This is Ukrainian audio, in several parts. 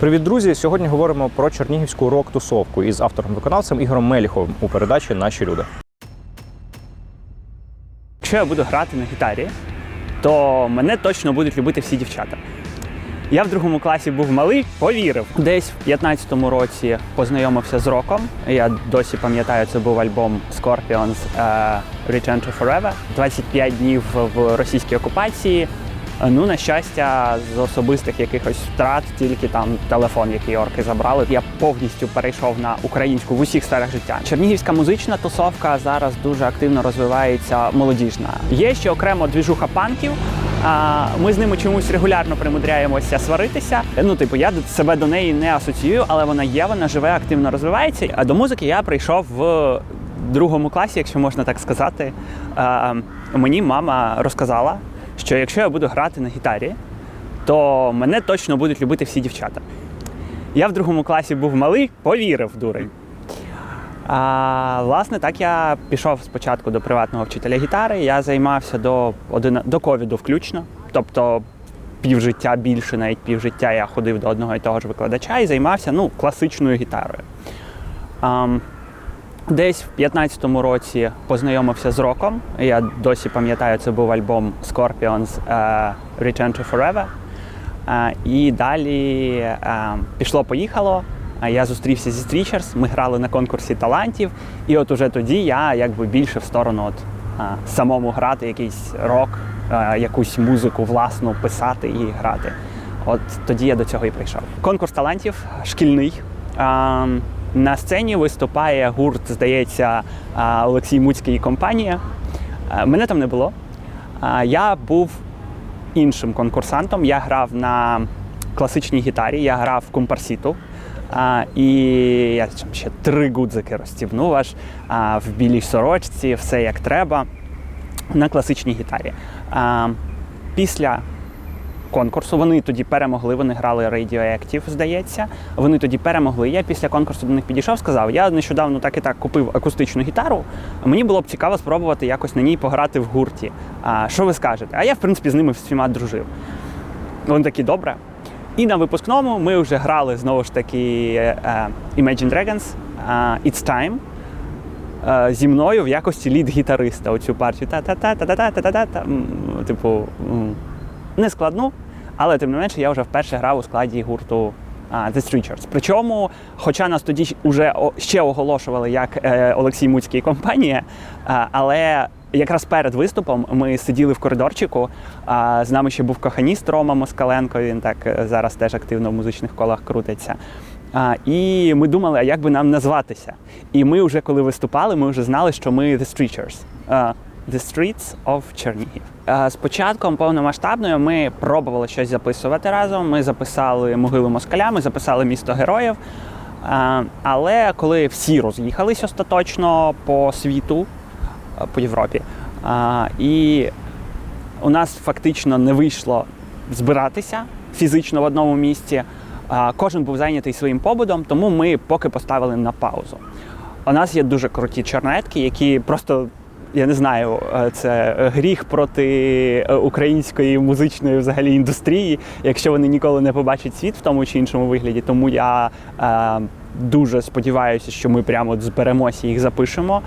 Привіт, друзі! Сьогодні говоримо про чернігівську рок-тусовку із автором-виконавцем Ігорем Меліховим у передачі Наші люди. Якщо я буду грати на гітарі, то мене точно будуть любити всі дівчата. Я в другому класі був малий, повірив. Десь в 15-му році познайомився з роком. Я досі пам'ятаю, це був альбом Scorpions е, Return to Forever. 25 днів в російській окупації. Е, Ну, на щастя, з особистих якихось втрат, тільки там телефон, який орки забрали. Я повністю перейшов на українську в усіх сферах життя. Чернігівська музична тусовка зараз дуже активно розвивається молодіжна. Є ще окремо двіжуха панків. Ми з ними чомусь регулярно примудряємося сваритися. Ну, типу, я себе до неї не асоціюю, але вона є, вона живе, активно розвивається. А до музики я прийшов в другому класі, якщо можна так сказати. А, Мені мама розказала, що якщо я буду грати на гітарі, то мене точно будуть любити всі дівчата. Я в другому класі був малий, повірив, дурень. А, власне, так я пішов спочатку до приватного вчителя гітари. Я займався до, один, до ковіду включно. Тобто півжиття більше, навіть півжиття я ходив до одного і того ж викладача і займався ну, класичною гітарою. А, Десь в 15-му році познайомився з роком. Я досі пам'ятаю, це був альбом Scorpions е, Return to Forever. Е, І далі е, пішло-поїхало. Я зустрівся зі Стрічерс, ми грали на конкурсі талантів, і от уже тоді я якби більше в сторону от, е, самому грати якийсь рок, е, якусь музику власну писати і грати. От тоді я до цього і прийшов. Конкурс талантів шкільний. Е, На сцені виступає гурт, здається, Олексій Муцький і компанія. Мене там не було. Я був іншим конкурсантом. Я грав на класичній гітарі, я грав в компарсіту. І я ще три гудзики розстібнув аж в білій сорочці, все як треба на класичній гітарі. Після конкурсу вони тоді перемогли, вони грали Radioactive, здається. Вони тоді перемогли. Я після конкурсу до них підійшов, сказав: я нещодавно так і так купив акустичну гітару. Мені було б цікаво спробувати якось на ній пограти в гурті. А, що ви скажете? А я, в принципі, з ними всіма дружив. Вони такі добре. І на випускному ми вже грали знову ж таки е, Imagine Dragons е, It's Time е, зі мною в якості лід-гітариста. Оцю партію та-та-та-та-та-та-та-та. Типу, не складну, але тим не менше я вже вперше грав у складі гурту The Streechers. Причому, хоча нас тоді вже ще оголошували як е, Олексій Муцький компанія, але якраз перед виступом ми сиділи в коридорчику. З нами ще був коханіст Рома Москаленко. Він так е, зараз теж активно в музичних колах крутиться. А, і ми думали, а як би нам назватися. І ми вже коли виступали, ми вже знали, що ми The Streechers. The Streets of Чернігів. Е, З початком повномасштабної ми пробували щось записувати разом. Ми записали могилу москаля, ми записали місто героїв. Е, Але коли всі роз'їхались остаточно по світу, е, по Європі, і у нас фактично не вийшло збиратися фізично в одному місці. Кожен був зайнятий своїм побудом, тому ми поки поставили на паузу. У нас є дуже круті чернетки, які просто я не знаю, е, це гріх проти е, української музичної взагалі індустрії, якщо вони ніколи не побачать світ в тому чи іншому вигляді. Тому я е, дуже сподіваюся, що ми прямо от зберемося їх запишемо.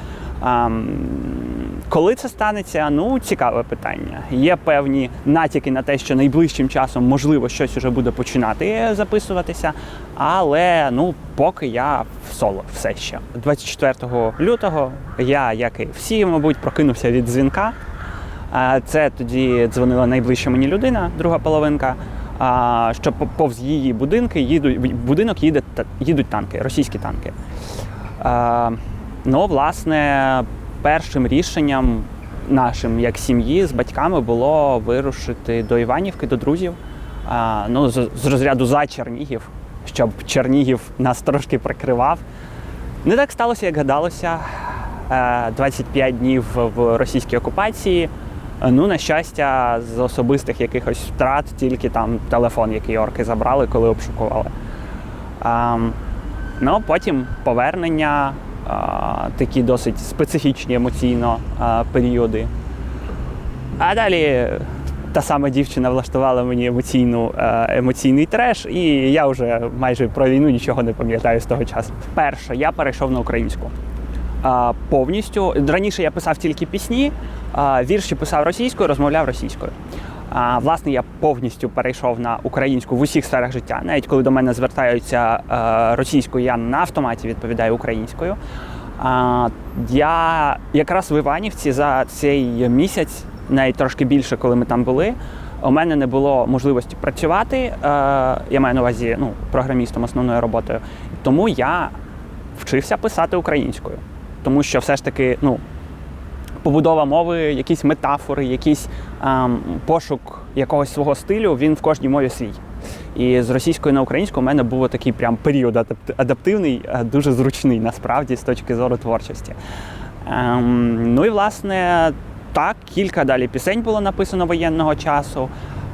Ем, коли це станеться, ну цікаве питання. Є певні натяки на те, що найближчим часом можливо щось уже буде починати записуватися, але ну поки я соло все ще. 24 лютого я, як і всі, мабуть, прокинувся від дзвінка. Це тоді дзвонила найближча мені людина, друга половинка. Що повз її будинки їдуть будинок їде їдуть танки, російські танки. Ну, власне, першим рішенням нашим як сім'ї з батьками було вирушити до Іванівки, до друзів. Ну, з розряду за Чернігів, щоб Чернігів нас трошки прикривав. Не так сталося, як гадалося. Е, 25 днів в російській окупації. Е, Ну, на щастя, з особистих якихось втрат, тільки там телефон, який орки забрали, коли обшукували. А, ну, потім повернення, а, такі досить специфічні емоційно а, періоди. А далі та сама дівчина влаштувала мені емоційну, е, емоційний треш, і я вже майже про війну нічого не пам'ятаю з того часу. Перше, я перейшов на українську. Повністю. Раніше я писав тільки пісні, вірші писав російською, розмовляв російською. А, власне, я повністю перейшов на українську в усіх сферах життя. Навіть коли до мене звертаються е, російською, я на автоматі відповідаю українською. Я якраз в Іванівці за цей місяць, навіть трошки більше, коли ми там були, у мене не було можливості працювати. Е, я маю на увазі ну, програмістом основною роботою. Тому я вчився писати українською. Тому що все ж таки, ну, побудова мови, якісь метафори, якийсь ем, пошук якогось свого стилю, він в кожній мові свій. І з російської на українську у мене був такий прям період адаптивний, е, дуже зручний насправді з точки зору творчості. Ем, ну і власне так, кілька далі пісень було написано воєнного часу.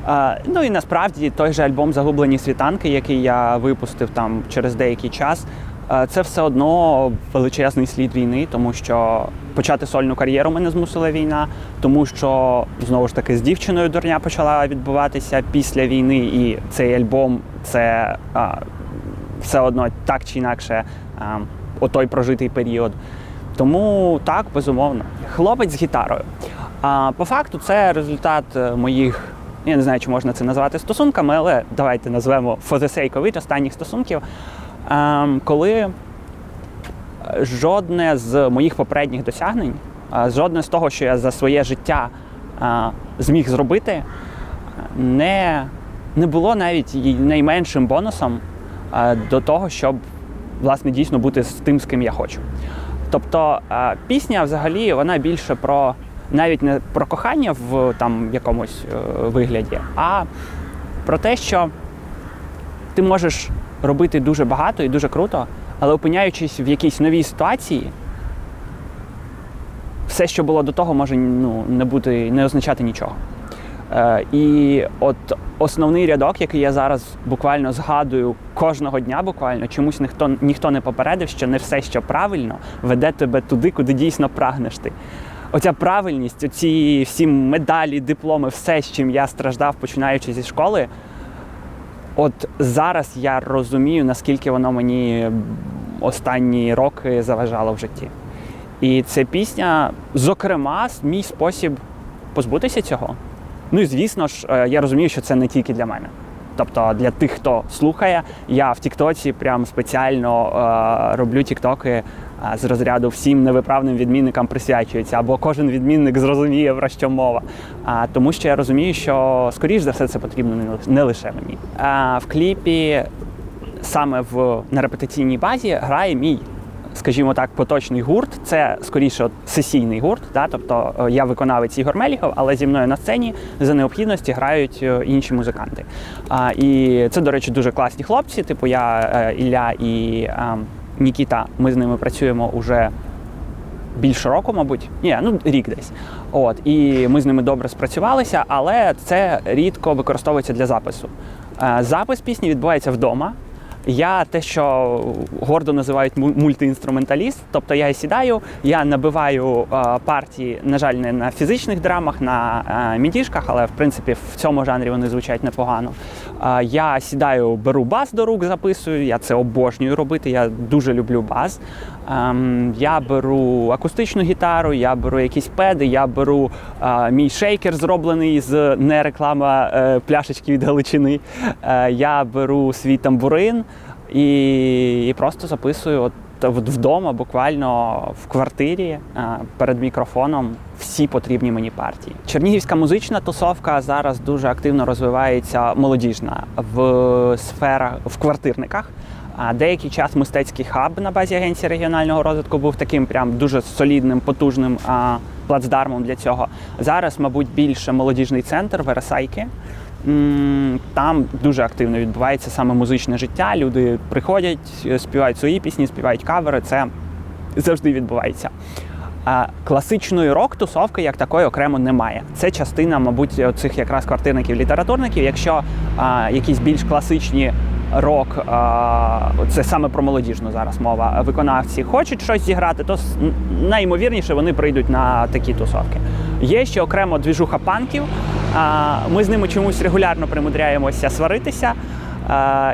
Е, ну і насправді той же альбом Загублені світанки, який я випустив там через деякий час, е, це все одно величезний слід війни, тому що почати сольну кар'єру мене змусила війна, тому що знову ж таки з дівчиною дурня почала відбуватися після війни, і цей альбом це е, все одно так чи інакше е, отой прожитий період. Тому так, безумовно. Хлопець з гітарою. А по факту це результат е, моїх, я не знаю, чи можна це назвати стосунками, але давайте назвемо for the sake of it, останніх стосунків, ем, коли жодне з моїх попередніх досягнень, а жодне з того, що я за своє життя зміг зробити, не, не було навіть найменшим бонусом до того, щоб власне дійсно бути з тим, з ким я хочу. Тобто пісня взагалі вона більше про навіть не про кохання в там якомусь е, вигляді, а про те, що ти можеш робити дуже багато і дуже круто, але опиняючись в якійсь новій ситуації, все, що було до того, може ну, не бути, не означати нічого. Е, і от основний рядок, який я зараз буквально згадую кожного дня, буквально чомусь ніхто ніхто не попередив, що не все, що правильно, веде тебе туди, куди дійсно прагнеш ти. Оця правильність, оці всі медалі, дипломи, все, з чим я страждав, починаючи зі школи. От зараз я розумію, наскільки воно мені останні роки заважало в житті. І ця пісня, зокрема, мій спосіб позбутися цього. Ну і звісно ж, е, я розумію, що це не тільки для мене. Тобто для тих, хто слухає, я в Тіктоці прям спеціально е, роблю Тіктоки е, з розряду всім невиправним відмінникам присвячується, або кожен відмінник зрозуміє, про що мова. А, тому що я розумію, що скоріш за все це потрібно не лише- мені. А, в кліпі саме в на репетиційній базі грає мій. Скажімо так, поточний гурт це скоріше сесійний гурт. Да? Тобто е, я виконавець Ігор Меліхов, але зі мною на сцені за необхідності грають е, інші музиканти. А, і це, до речі, дуже класні хлопці. Типу я, е, Ілля і Нікіта. Ми з ними працюємо уже більше року, мабуть. Ні, ну рік десь. От і ми з ними добре спрацювалися, але це рідко використовується для запису. Запис пісні відбувається вдома. Я те, що гордо називають му- мультиінструменталіст, тобто я сідаю, я набиваю е, партії, на жаль, не на фізичних драмах, на е, мідішках, але в принципі в цьому жанрі вони звучать непогано. Е, я сідаю, беру бас до рук, записую. Я це обожнюю робити. Я дуже люблю бас. Ем, я беру акустичну гітару, я беру якісь педи, я беру мій шейкер, зроблений з не реклама пляшечки від Галичини. Я беру свій тамбурин і, і просто записую от вдома, буквально в квартирі е, перед мікрофоном всі потрібні мені партії. Чернігівська музична тусовка зараз дуже активно розвивається молодіжна в сферах в квартирниках. А деякий час мистецький хаб на базі агенції регіонального розвитку був таким прям дуже солідним, потужним плацдармом для цього. Зараз, мабуть, більше молодіжний центр Вересайки. Там дуже активно відбувається саме музичне життя. Люди приходять, е, співають свої пісні, співають кавери. Це завжди відбувається. Класичної рок-тусовки як такої окремо немає. Це частина, мабуть, цих якраз квартирників-літературників. Якщо а, якісь більш класичні рок, це саме про молодіжну зараз мова. Виконавці хочуть щось зіграти, то найімовірніше вони прийдуть на такі тусовки. Є ще окремо двіжуха панків. Ми з ними чомусь регулярно примудряємося сваритися.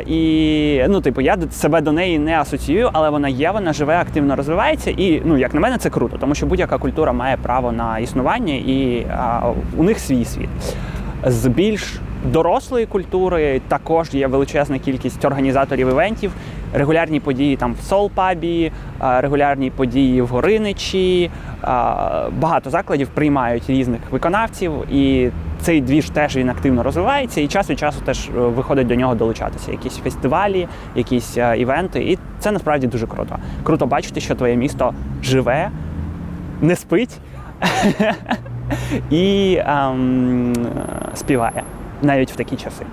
І ну, типу, я себе до неї не асоціюю, але вона є, вона живе, активно розвивається. І ну, як на мене, це круто, тому що будь-яка культура має право на існування, і у них свій світ. З більш дорослої культури також є величезна кількість організаторів івентів, регулярні події там в Солпабі, регулярні події в Гориничі. Багато закладів приймають різних виконавців, і цей двіж теж він активно розвивається, і час від часу теж е, виходить до нього долучатися. Якісь фестивалі, якісь е, івенти. І це насправді дуже круто. Круто бачити, що твоє місто живе, не спить і ем, співає навіть в такі часи.